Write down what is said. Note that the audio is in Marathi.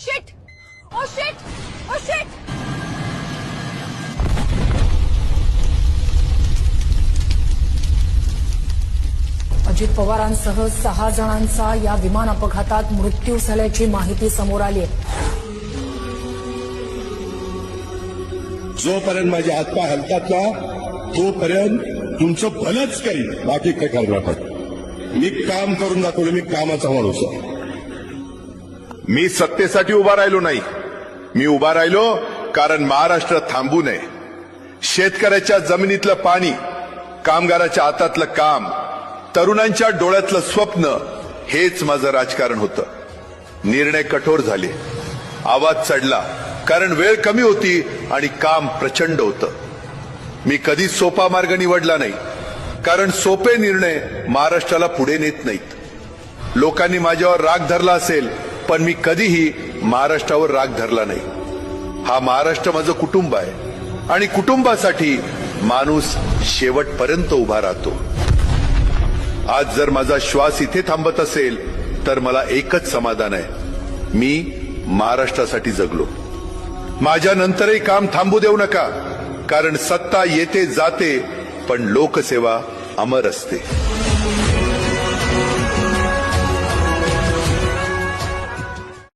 Shit oh shit oh shit Ajit पवारांसह सहा जणांचा या विमान अपघातात मृत्यू झाल्याची माहिती समोर आली. आहे जोपर्यंत माझे हातपाय हलतात ना तोपर्यंत तुमचं भलंच करीन. बाकी काय करणार नाही मी काम करून दाखवलं मी कामाचा माणूस आहे. मी सत्तेसाठी उभा राहिलो नाही. मी उभा राहिलो कारण महाराष्ट्र थांबू नये. शेतकऱ्याच्या जमिनीतलं पाणी कामगाराच्या हातातलं काम तरुणांच्या डोळ्यातलं स्वप्न हेच माझं राजकारण होतं. निर्णय कठोर झाले. आवाज चढला. कारण वेळ कमी होती आणि काम प्रचंड होतं. मी कधीच सोपा मार्ग निवडला नाही. कारण सोपे निर्णय महाराष्ट्राला पुढे नेत नाहीत. लोकांनी माझ्यावर राग धरला असेल पण मी कधीही महाराष्ट्रावर राग धरला नाही. हा महाराष्ट्र माझं कुटुंब आहे. आणि कुटुंबासाठी माणूस शेवटपर्यंत उभा राहतो. आज जर माझा श्वास इथे थांबत असेल तर मला एकच समाधान आहे. मी महाराष्ट्रासाठी जगलो. माझ्या नंतरही काम थांबू देऊ नका कारण सत्ता येते जाते पण लोकसेवा अमर असते.